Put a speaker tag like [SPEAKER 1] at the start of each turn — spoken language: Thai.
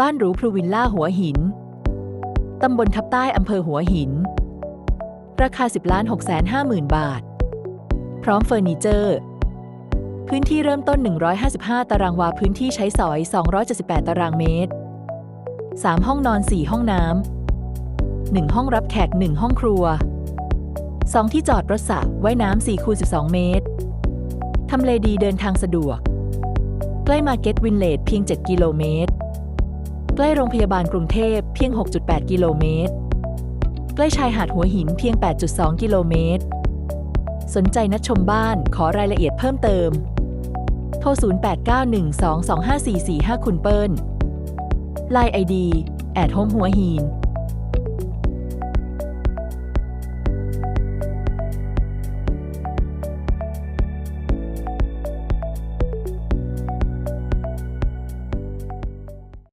[SPEAKER 1] บ้านหรูพรูวิลล่าหัวหิน ตำบลทับใต้อำเภอหัวหิน ราคา 10ล้าน6แสน5หมื่นบาท พร้อมเฟอร์นิเจอร์ พื้นที่เริ่มต้น 155 ตารางวาพื้นที่ใช้สอย 278 ตารางเมตร 3 ห้องนอน 4 ห้องน้ำ 1 ห้องรับแขก 1 ห้องครัว 2 ที่จอดรถสระว่ายน้ำ4คูณ12 เมตร ทำเลดีเดินทางสะดวก ใกล้มาร์เก็ตวินเลดเพียง 7 กิโลเมตร ใกล้โรงพยาบาลกรุงเทพเพียง 6.8 กิโลเมตร ใกล้ชายหาดหัวหินเพียง 8.2 กิโลเมตร สนใจนัดชมบ้านขอรายละเอียดเพิ่มเติม โทร 0891225445 คุณเปิ้ลไลน์ไอดีแอดโฮมหัวหิน